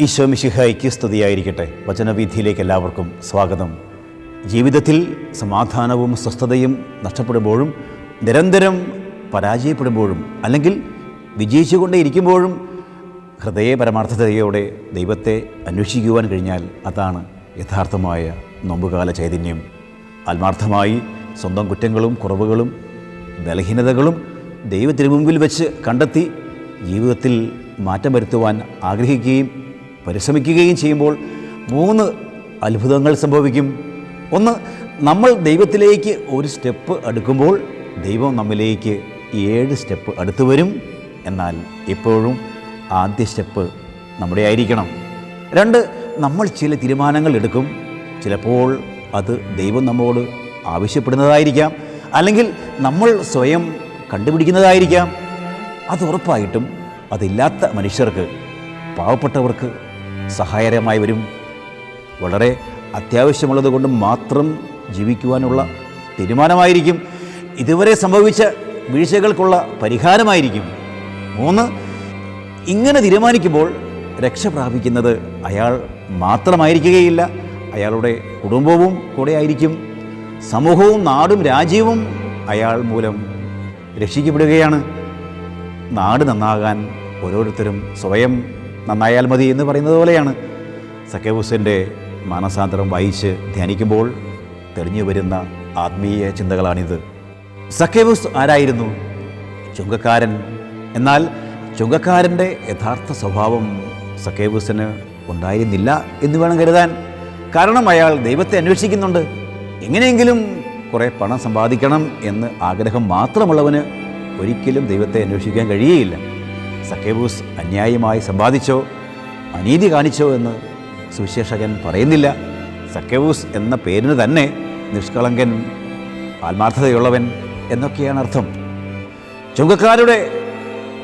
ഈശോ മിശിഹായിക്ക് സ്തുതിയായിരിക്കട്ടെ. വചനവീഥിയിലേക്ക് എല്ലാവർക്കും സ്വാഗതം. ജീവിതത്തിൽ സമാധാനവും സ്വസ്ഥതയും നഷ്ടപ്പെടുമ്പോഴും നിരന്തരം പരാജയപ്പെടുമ്പോഴും അല്ലെങ്കിൽ വിജയിച്ചുകൊണ്ടേയിരിക്കുമ്പോഴും ഹൃദയ പരമാർത്ഥതയോടെ ദൈവത്തെ അന്വേഷിക്കുവാൻ കഴിഞ്ഞാൽ അതാണ് യഥാർത്ഥമായ നൊമ്പുകാല ചൈതന്യം. ആത്മാർത്ഥമായി സ്വന്തം കുറ്റങ്ങളും കുറവുകളും ബലഹീനതകളും ദൈവത്തിന് മുമ്പിൽ വെച്ച് കണ്ടെത്തി ജീവിതത്തിൽ മാറ്റം വരുത്തുവാൻ ആഗ്രഹിക്കുകയും പരിശ്രമിക്കുകയും ചെയ്യുമ്പോൾ മൂന്ന് അത്ഭുതങ്ങൾ സംഭവിക്കും. ഒന്ന് നമ്മൾ ദൈവത്തിലേക്ക് ഒരു സ്റ്റെപ്പ് അടുക്കുമ്പോൾ ദൈവം നമ്മിലേക്ക് ഏഴ് സ്റ്റെപ്പ് അടുത്തു വരും. എന്നാൽ എപ്പോഴും ആദ്യ സ്റ്റെപ്പ് നമ്മുടെ ആയിരിക്കണം. രണ്ട് നമ്മൾ ചില തീരുമാനങ്ങൾ എടുക്കും. ചിലപ്പോൾ അത് ദൈവം നമ്മോട് ആവശ്യപ്പെടുന്നതായിരിക്കാം. അല്ലെങ്കിൽ നമ്മൾ സ്വയം കണ്ടുപിടിക്കുന്നതായിരിക്കാം. അത് ഉറപ്പായിട്ടും അതില്ലാത്ത മനുഷ്യർക്ക് പാവപ്പെട്ടവർക്ക് സഹായകരമായി വരും. വളരെ അത്യാവശ്യമുള്ളത് കൊണ്ട് മാത്രം ജീവിക്കുവാനുള്ള തീരുമാനമായിരിക്കും. ഇതുവരെ സംഭവിച്ച വീഴ്ചകൾക്കുള്ള പരിഹാരമായിരിക്കും. മൂന്ന് ഇങ്ങനെ തീരുമാനിക്കുമ്പോൾ രക്ഷ പ്രാപിക്കുന്നത് അയാൾ മാത്രമായിരിക്കുകയില്ല. അയാളുടെ കുടുംബവും കൂടെ ആയിരിക്കും. സമൂഹവും നാടും രാജ്യവും അയാൾ മൂലം രക്ഷിക്കപ്പെടുകയാണ്. നാട് നന്നാകാൻ ഓരോരുത്തരും സ്വയം നന്നായാൽ മതി എന്ന് പറയുന്നത് പോലെയാണ്. സക്കേബുസിന്റെ മാനസാന്തരം വായിച്ച് ധ്യാനിക്കുമ്പോൾ തെളിഞ്ഞു വരുന്ന ആത്മീയ ചിന്തകളാണിത്. സക്കേബുസ് ആരായിരുന്നു? ചുങ്കക്കാരൻ. എന്നാൽ ചുങ്കക്കാരന്റെ യഥാർത്ഥ സ്വഭാവം സക്കേബുസിന് ഉണ്ടായിരുന്നില്ല എന്ന് വേണം കരുതാൻ. കാരണം അയാൾ ദൈവത്തെ അന്വേഷിക്കുന്നുണ്ട്. എങ്ങനെയെങ്കിലും കുറേ പണം സമ്പാദിക്കണം എന്ന് ആഗ്രഹം മാത്രമുള്ളവന് ഒരിക്കലും ദൈവത്തെ അന്വേഷിക്കാൻ കഴിയുകയില്ല. സക്കേബൂസ് അന്യായമായി സമ്പാദിച്ചോ അനീതി കാണിച്ചോ എന്ന് സുവിശേഷകൻ പറയുന്നില്ല. സക്കേബൂസ് എന്ന പേരിന് തന്നെ നിഷ്കളങ്കൻ ആത്മാർത്ഥതയുള്ളവൻ എന്നൊക്കെയാണ് അർത്ഥം. ചുങ്കക്കാരുടെ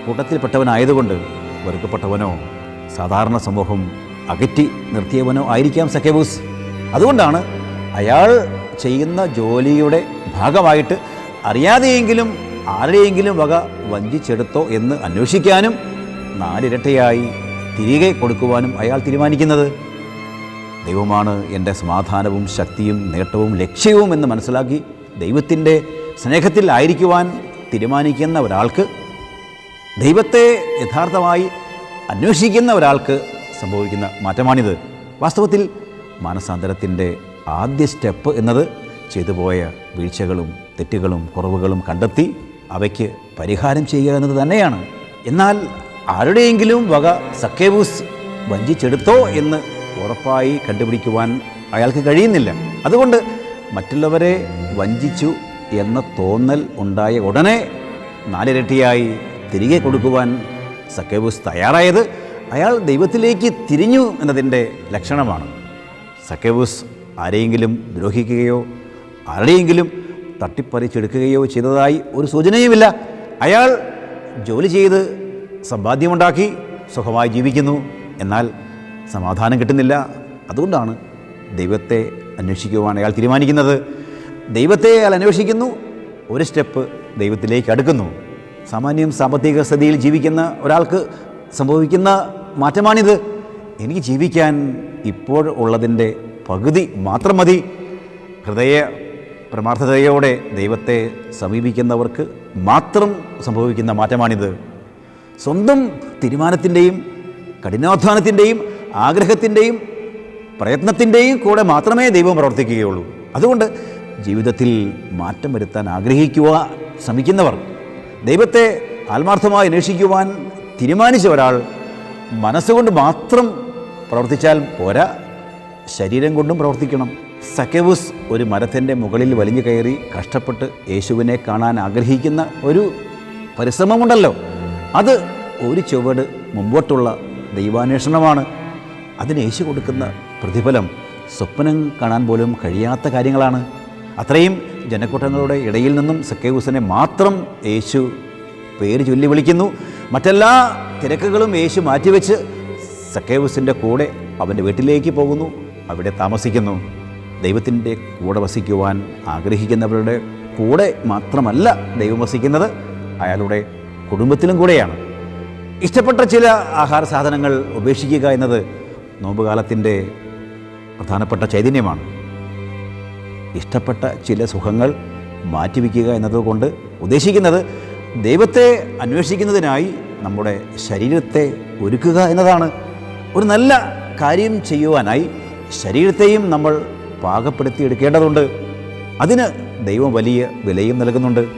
കൂട്ടത്തിൽപ്പെട്ടവനായതുകൊണ്ട് വെറുക്കപ്പെട്ടവനോ സാധാരണ സമൂഹം അകറ്റി നിർത്തിയവനോ ആയിരിക്കാം സക്കേബൂസ് അതുകൊണ്ടാണ് അയാൾ ചെയ്യുന്ന ജോലിയുടെ ഭാഗമായിട്ട് അറിയാതെയെങ്കിലും ആരുടെയെങ്കിലും വക വഞ്ചിച്ചെടുത്തോ എന്ന് അന്വേഷിക്കാനും നാലിരട്ടയായി തിരികെ കൊടുക്കുവാനും അയാൾ തീരുമാനിക്കുന്നത്. ദൈവമാണ് എന്റെ സമാധാനവും ശക്തിയും നേട്ടവും ലക്ഷ്യവും എന്ന് മനസ്സിലാക്കി ദൈവത്തിന്റെ സ്നേഹത്തിൽ ആയിരിക്കുവാൻ തീരുമാനിക്കുന്ന ഒരാൾക്ക് ദൈവത്തെ യഥാർത്ഥമായി അന്വേഷിക്കുന്ന ഒരാൾക്ക് സംഭവിക്കുന്ന മാറ്റമാണിത്. വാസ്തവത്തിൽ മാനസാന്തരത്തിന്റെ ആദ്യ സ്റ്റെപ്പ് എന്നത് ചെയ്തുപോയ വീഴ്ചകളും തെറ്റുകളും കുറവുകളും കണ്ടെത്തി അവയ്ക്ക് പരിഹാരം ചെയ്യുക എന്നത് തന്നെയാണ്. എന്നാൽ ആരുടെയെങ്കിലും വക സക്കേബൂസ് വഞ്ചിച്ചെടുത്തോ എന്ന് ഉറപ്പായി കണ്ടുപിടിക്കുവാൻ അയാൾക്ക് കഴിയുന്നില്ല. അതുകൊണ്ട് മറ്റുള്ളവരെ വഞ്ചിച്ചു എന്ന തോന്നൽ ഉണ്ടായ ഉടനെ നാലിരട്ടിയായി തിരികെ കൊടുക്കുവാൻ സക്കേബൂസ് തയ്യാറായത് അയാൾ ദൈവത്തിലേക്ക് തിരിഞ്ഞു എന്നതിന്റെ ലക്ഷണമാണ്. സക്കേബൂസ് ആരെയെങ്കിലും ദ്രോഹിക്കുകയോ ആരുടെയെങ്കിലും തട്ടിപ്പറിച്ചെടുക്കുകയോ ചെയ്തതായി ഒരു സൂചനയുമില്ല. അയാൾ ജോലി ചെയ്ത് സമ്പാദ്യമുണ്ടാക്കി സുഖമായി ജീവിക്കുന്നു. എന്നാൽ സമാധാനം കിട്ടുന്നില്ല. അതുകൊണ്ടാണ് ദൈവത്തെ അന്വേഷിക്കുവാൻ അയാൾ തീരുമാനിക്കുന്നത്. ദൈവത്തെ അയാൾ അന്വേഷിക്കുന്നു. ഒരു സ്റ്റെപ്പ് ദൈവത്തിലേക്ക് അടുക്കുന്നു. സാമാന്യം സാമ്പത്തിക സ്ഥിതിയിൽ ജീവിക്കുന്ന ഒരാൾക്ക് സംഭവിക്കുന്ന മാറ്റമാണിത്. എനിക്ക് ജീവിക്കാൻ ഇപ്പോൾ ഉള്ളതിന്റെ പകുതി മാത്രം മതി. ഹൃദയ പ്രമാർത്ഥതയോടെ ദൈവത്തെ സമീപിക്കുന്നവർക്ക് മാത്രം സംഭവിക്കുന്ന മാറ്റമാണിത്. സ്വന്തം തീരുമാനത്തിന്റെയും കഠിനാധ്വാനത്തിന്റെയും ആഗ്രഹത്തിന്റെയും പ്രയത്നത്തിന്റെയും കൂടെ മാത്രമേ ദൈവം പ്രവർത്തിക്കുകയുള്ളൂ. അതുകൊണ്ട് ജീവിതത്തിൽ മാറ്റം വരുത്താൻ ആഗ്രഹിക്കുക ശ്രമിക്കുന്നവർ ദൈവത്തെ ആത്മാർത്ഥമായി അന്വേഷിക്കുവാൻ തീരുമാനിച്ച ഒരാൾ മനസ്സുകൊണ്ട് മാത്രം പ്രവർത്തിച്ചാൽ പോരാ ശരീരം കൊണ്ടും പ്രവർത്തിക്കണം. സക്കേബുസ് ഒരു മരത്തിന്റെ മുകളിൽ വലിഞ്ഞു കയറി കഷ്ടപ്പെട്ട് യേശുവിനെ കാണാൻ ആഗ്രഹിക്കുന്ന ഒരു പരിശ്രമമുണ്ടല്ലോ. അത് ഒരു ചുവട് മുമ്പോട്ടുള്ള ദൈവാന്വേഷണമാണ്. അതിന് യേശു കൊടുക്കുന്ന പ്രതിഫലം സ്വപ്നം കാണാൻ പോലും കഴിയാത്ത കാര്യങ്ങളാണ്. അത്രയും ജനക്കൂട്ടങ്ങളുടെ ഇടയിൽ നിന്നും സക്കേവുസിനെ മാത്രം യേശു പേര് ചൊല്ലി വിളിക്കുന്നു. മറ്റെല്ലാ തിരക്കുകളും യേശു മാറ്റിവെച്ച് സക്കേവുസിന്റെ കൂടെ അവന്റെ വീട്ടിലേക്ക് പോകുന്നു. അവിടെ താമസിക്കുന്നു. ദൈവത്തിന്റെ കൂടെ വസിക്കുവാൻ ആഗ്രഹിക്കുന്നവരുടെ കൂടെ മാത്രമല്ല ദൈവം വസിക്കുന്നത് അയാളുടെ കുടുംബത്തിലും കൂടെയാണ്. ഇഷ്ടപ്പെട്ട ചില ആഹാര സാധനങ്ങൾ ഉപേക്ഷിക്കുക എന്നത് നോമ്പുകാലത്തിന്റെ പ്രധാനപ്പെട്ട ചൈതന്യമാണ്. ഇഷ്ടപ്പെട്ട ചില സുഖങ്ങൾ മാറ്റിവെക്കുക എന്നതുകൊണ്ട് ഉദ്ദേശിക്കുന്നത് ദൈവത്തെ അന്വേഷിക്കുന്നതിനായി നമ്മുടെ ശരീരത്തെ ഒരുക്കുക എന്നതാണ്. ഒരു നല്ല കാര്യം ചെയ്യുവാനായി ശരീരത്തെയും നമ്മൾ പാകപ്പെടുത്തിയെടുക്കേണ്ടതുണ്ട്. അതിന് ദൈവം വലിയ വിലയും നൽകുന്നുണ്ട്.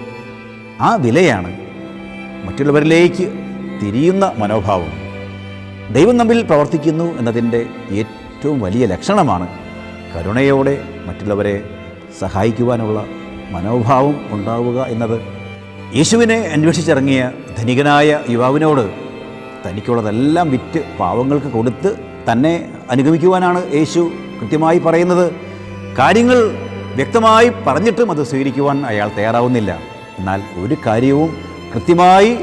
ആ വിലയാണ് മറ്റുള്ളവരിലേക്ക് തിരിയുന്ന മനോഭാവം. ദൈവം നമ്മിൽ പ്രവർത്തിക്കുന്നു എന്നതിന്റെ ഏറ്റവും വലിയ ലക്ഷണമാണ് കരുണയോടെ മറ്റുള്ളവരെ സഹായിക്കുവാനുള്ള മനോഭാവം ഉണ്ടാവുക എന്നത്. യേശുവിനെ അന്വേഷിച്ചിറങ്ങിയ ധനികനായ യുവാവിനോട് തനിക്കുള്ളതെല്ലാം വിറ്റ് പാവങ്ങൾക്ക് കൊടുത്ത് തന്നെ അനുഗമിക്കുവാനാണ് യേശു കൃത്യമായി പറയുന്നത്. കാര്യങ്ങൾ വ്യക്തമായി പറഞ്ഞിട്ടും അത് സ്വീകരിക്കുവാൻ അയാൾ തയ്യാറാവുന്നില്ല. എന്നാൽ ഒരു കാര്യവും കൃത്യമായി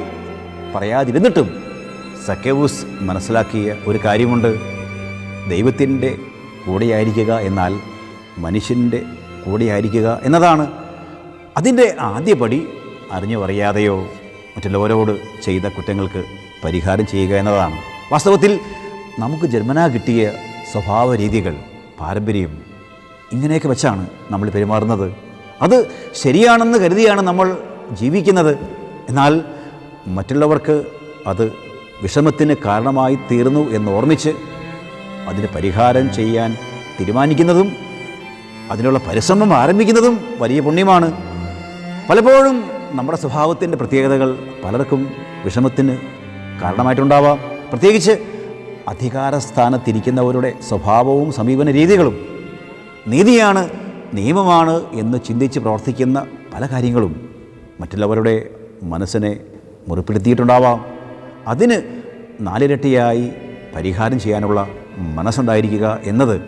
പറയാതിരുന്നിട്ടും സക്കേവൂസ് മനസ്സിലാക്കിയ ഒരു കാര്യമുണ്ട്. ദൈവത്തിന്റെ കൂടെയായിരിക്കുക എന്നാൽ മനുഷ്യന്റെ കൂടെയായിരിക്കുക എന്നതാണ്. അതിന്റെ ആദ്യപടി അറിഞ്ഞോ മറ്റുള്ളവരോട് ചെയ്ത കുറ്റങ്ങൾക്ക് പരിഹാരം ചെയ്യുക എന്നതാണ്. വാസ്തവത്തിൽ നമുക്ക് ജന്മനാ കിട്ടിയ സ്വഭാവ രീതികൾ പാരമ്പര്യം ഇങ്ങനെയൊക്കെ വെച്ചാണ് നമ്മൾ പെരുമാറുന്നത്. അത് ശരിയാണെന്ന് കരുതിയാണ് നമ്മൾ ജീവിക്കുന്നത്. എന്നാൽ മറ്റുള്ളവർക്ക് അത് വിഷമത്തിന് കാരണമായി തീർന്നു എന്ന് ഓർമ്മിച്ച് അതിന് പരിഹാരം ചെയ്യാൻ തീരുമാനിക്കുന്നതും അതിനുള്ള പരിശ്രമം ആരംഭിക്കുന്നതും വലിയ പുണ്യമാണ്. പലപ്പോഴും നമ്മുടെ സ്വഭാവത്തിന്റെ പ്രത്യേകതകൾ പലർക്കും വിഷമത്തിന് കാരണമായിട്ടുണ്ടാവാം. പ്രത്യേകിച്ച് അധികാരസ്ഥാനത്തിരിക്കുന്നവരുടെ സ്വഭാവവും സമീപന രീതികളും നീതിയാണ് നിയമമാണ് എന്ന് ചിന്തിച്ച് പ്രവർത്തിക്കുന്ന പല കാര്യങ്ങളും മറ്റുള്ളവരുടെ മനസ്സിനെ മുറിപ്പെടുത്തിയിട്ടുണ്ടാവാം. അതിന് നാലിരട്ടിയായി പരിഹാരം ചെയ്യാനുള്ള മനസ്സുണ്ടായിരിക്കുക എന്നത്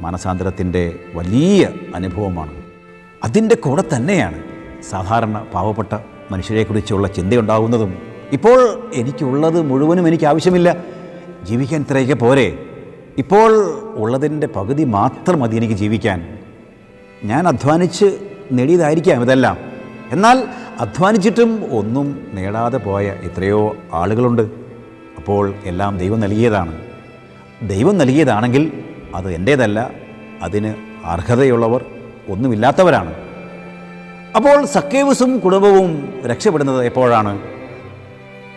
മനസാന്തരത്തിന്റെ വലിയ അനുഭവമാണ്. അതിന്റെ കൂടെ തന്നെയാണ് സാധാരണ പാവപ്പെട്ട മനുഷ്യരെക്കുറിച്ചുള്ള ചിന്തയുണ്ടാകുന്നതും ഇപ്പോൾ എനിക്കുള്ളത് മുഴുവനും എനിക്ക് ആവശ്യമില്ല ജീവിക്കാൻ ഇത്രയൊക്കെ പോരെ. ഇപ്പോൾ ഉള്ളതിന്റെ പകുതി മാത്രം മതി എനിക്ക് ജീവിക്കാൻ. ഞാൻ അധ്വാനിച്ച് നേടിയതായിരിക്കാം ഇതെല്ലാം. എന്നാൽ അധ്വാനിച്ചിട്ടും ഒന്നും നേടാതെ പോയ എത്രയോ ആളുകളുണ്ട്. അപ്പോൾ എല്ലാം ദൈവം നൽകിയതാണ്. ദൈവം നൽകിയതാണെങ്കിൽ അത് എന്റേതല്ല അതിന് അർഹതയുള്ളവർ ഒന്നുമില്ലാത്തവരാണ്. അപ്പോൾ സക്കേവസും കുടുംബവും രക്ഷപ്പെടുന്നത് എപ്പോഴാണ്?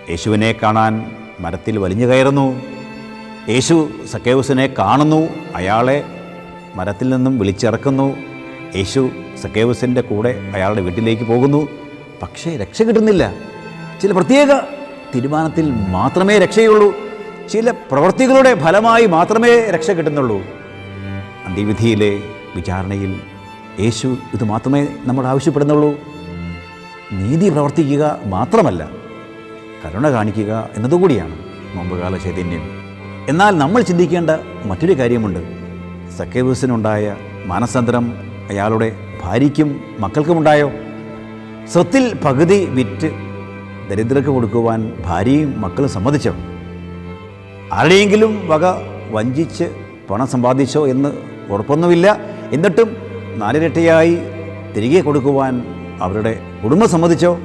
യേശുവിനെ കാണാൻ മരത്തിൽ വലിഞ്ഞു കയറുന്നു. യേശു സക്കേവസിനെ കാണുന്നു അയാളെ മരത്തിൽ നിന്നും വിളിച്ചിറക്കുന്നു. യേശു സക്കേവസിന്റെ കൂടെ അയാളുടെ വീട്ടിലേക്ക് പോകുന്നു. പക്ഷേ രക്ഷ കിട്ടുന്നില്ല. ചില പ്രത്യേക തീരുമാനത്തിൽ മാത്രമേ രക്ഷയുള്ളൂ. ചില പ്രവൃത്തികളുടെ ഫലമായി മാത്രമേ രക്ഷ കിട്ടുന്നുള്ളൂ. അന്ത്യവിധിയിലെ വിചാരണയിൽ യേശു ഇത് മാത്രമേ നമ്മൾ ആവശ്യപ്പെടുന്നുള്ളൂ. നീതി പ്രവർത്തിക്കുക മാത്രമല്ല കരുണ കാണിക്കുക എന്നതുകൂടിയാണ്. നോമ്പുകാല ചൈതന്യം. എന്നാൽ നമ്മൾ ചിന്തിക്കേണ്ട മറ്റൊരു കാര്യമുണ്ട്. സക്കേബൂസിനുണ്ടായ മാനസാന്തരം അയാളുടെ ഭാര്യയ്ക്കും മക്കൾക്കുമുണ്ടായോ? സ്വത്തിൽ പകുതി വിറ്റ് ദരിദ്രർക്ക് കൊടുക്കുവാൻ ഭാര്യയും മക്കളും സമ്മതിച്ചോ? ആരുടെയെങ്കിലും വക വഞ്ചിച്ച് പണം സമ്പാദിച്ചോ എന്ന് ഉറപ്പൊന്നുമില്ല. എന്നിട്ടും നാലിരട്ടിയായി തിരികെ കൊടുക്കുവാൻ അവരുടെ കുടുംബം സമ്മതിച്ചോ?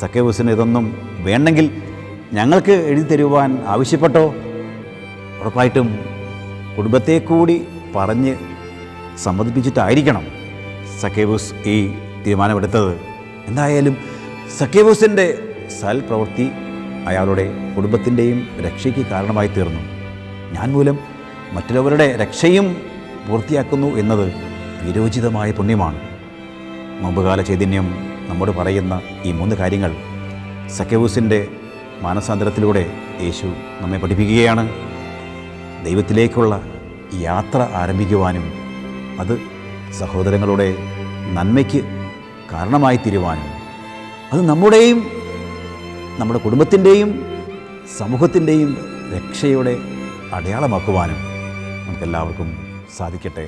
സക്കേബൂസിന് ഇതൊന്നും വേണ്ടെങ്കിൽ ഞങ്ങൾക്ക് എഴുതി തരുവാൻ ആവശ്യപ്പെട്ടോ? ഉറപ്പായിട്ടും കുടുംബത്തെ കൂടി പറഞ്ഞ് സമ്മതിപ്പിച്ചിട്ടായിരിക്കണം സക്കേബൂസ് ഈ തീരുമാനമെടുത്തത്. എന്തായാലും സക്കേബൂസിന്റെ സൽപ്രവൃത്തി അയാളുടെ കുടുംബത്തിന്റെയും രക്ഷയ്ക്ക് കാരണമായി തീർന്നു. ഞാൻ മൂലം മറ്റുള്ളവരുടെ രക്ഷയും പൂർത്തിയാക്കുന്നു എന്നത് വിരോചിതമായ പുണ്യമാണ്. മുമ്പുകാല ചൈതന്യം നമ്മോട് പറയുന്ന ഈ മൂന്ന് കാര്യങ്ങൾ സക്കേവൂസിന്റെ മാനസാന്തരത്തിലൂടെ യേശു നമ്മെ പഠിപ്പിക്കുകയാണ്. ദൈവത്തിലേക്കുള്ള യാത്ര ആരംഭിക്കുവാനും അത് സഹോദരങ്ങളുടെ നന്മയ്ക്ക് കാരണമായി തീരുവാനും അത് നമ്മുടെയും നമ്മുടെ കുടുംബത്തിന്റെയും സമൂഹത്തിന്റെയും രക്ഷയുടെ അടയാളമാക്കുവാനും നമുക്കെല്ലാവർക്കും സാധിക്കട്ടെ.